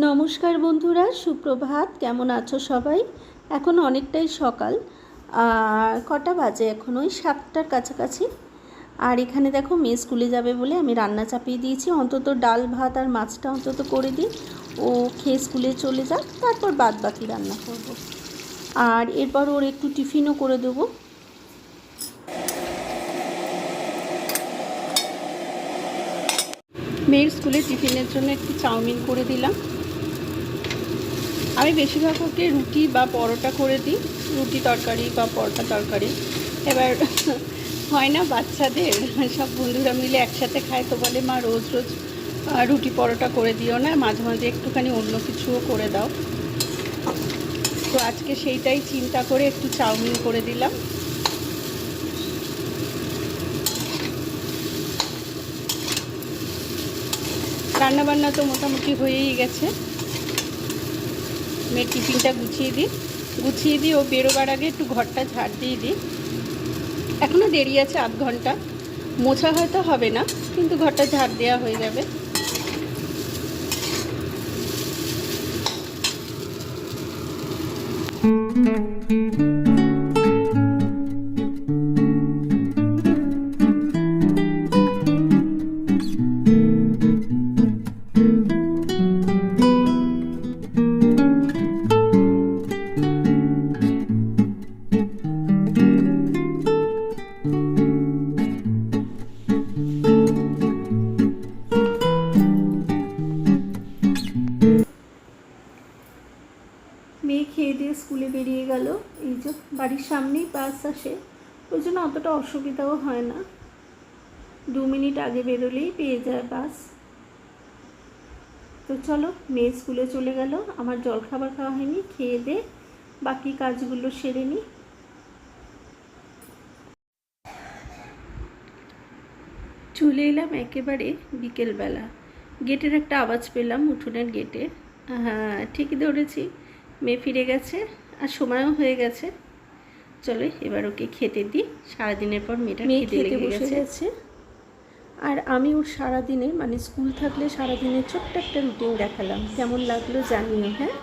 নমস্কার বন্ধুরা, সুপ্রভাত। কেমন আছো সবাই? এখন অনেকটাই সকাল, আর কটা বাজে এখন? ওই সাতটার কাছাকাছি। আর এখানে দেখো, মেয়ে স্কুলে যাবে বলে আমি রান্না চাপিয়ে দিয়েছি। অন্তত ডাল, ভাত আর মাছটা অন্তত করে দিই। ও খেয়ে স্কুলে চলে যাক, তারপর বাদ বাকি রান্না করব। আর এরপর ওর একটু টিফিনও করে দেবো। মেয়ের স্কুলে টিফিনের জন্য একটু চাউমিন করে দিলাম। আমি বেশিরভাগ ওকে রুটি বা পরোটা করে দিই, রুটি তরকারি বা পরোটা তরকারি। এবার হয় না বাচ্চাদের, সব বন্ধুরা মিলে একসাথে খায়, তো বলে, মা, রোজ রোজ রুটি পরোটা করে দিও না, মাঝে মাঝে একটুখানি অন্য কিছুও করে দাও। তো আজকে সেইটাই চিন্তা করে একটু চাউমিন করে দিলাম। রান্নাবান্না তো মোটামুটি হয়েই গেছে। মেয়ের টিফিনটা গুছিয়ে দিই। গুছিয়ে দিই ও বেরোবার আগে একটু ঘরটা ঝাড় দিয়ে দিই। এখনও দেরি আছে আধ ঘণ্টা। মোছা হয়তো হবে না, কিন্তু ঘরটা ঝাড় দেওয়া হয়ে যাবে। মেয়ে খেয়ে দিয়ে স্কুলে বেরিয়ে গেল। এই যে বাড়ির সামনেই বাস আসে। ওই জন্য অতটা অসুবিধাও হয় না। দু মিনিট আগে বেরোলেই পেয়ে যায় বাস তো চলো, মেয়ে স্কুলে চলে গেল। আমার জলখাবার খাওয়া হয়নি, খেয়ে দে। বাকি কাজগুলো সেরে নিই চলে এলাম একেবারে বিকেলবেলা। গেটের একটা আওয়াজ পেলাম উঠোনের গেটে। হ্যাঁ ঠিকই ধরেছি। মেয়ে ফিরে গেছে আর সময়ও হয়ে গেছে। চলো এবার ওকে খেতে দিই। সারাদিনের পর মেয়েটা মেয়ে খেতে বসে গেছে। আর আমি ওর সারাদিনে মানে স্কুল থাকলে সারাদিনে ছোট্ট একটা রুটিন দেখালাম। কেমন লাগল জানিও হ্যাঁ?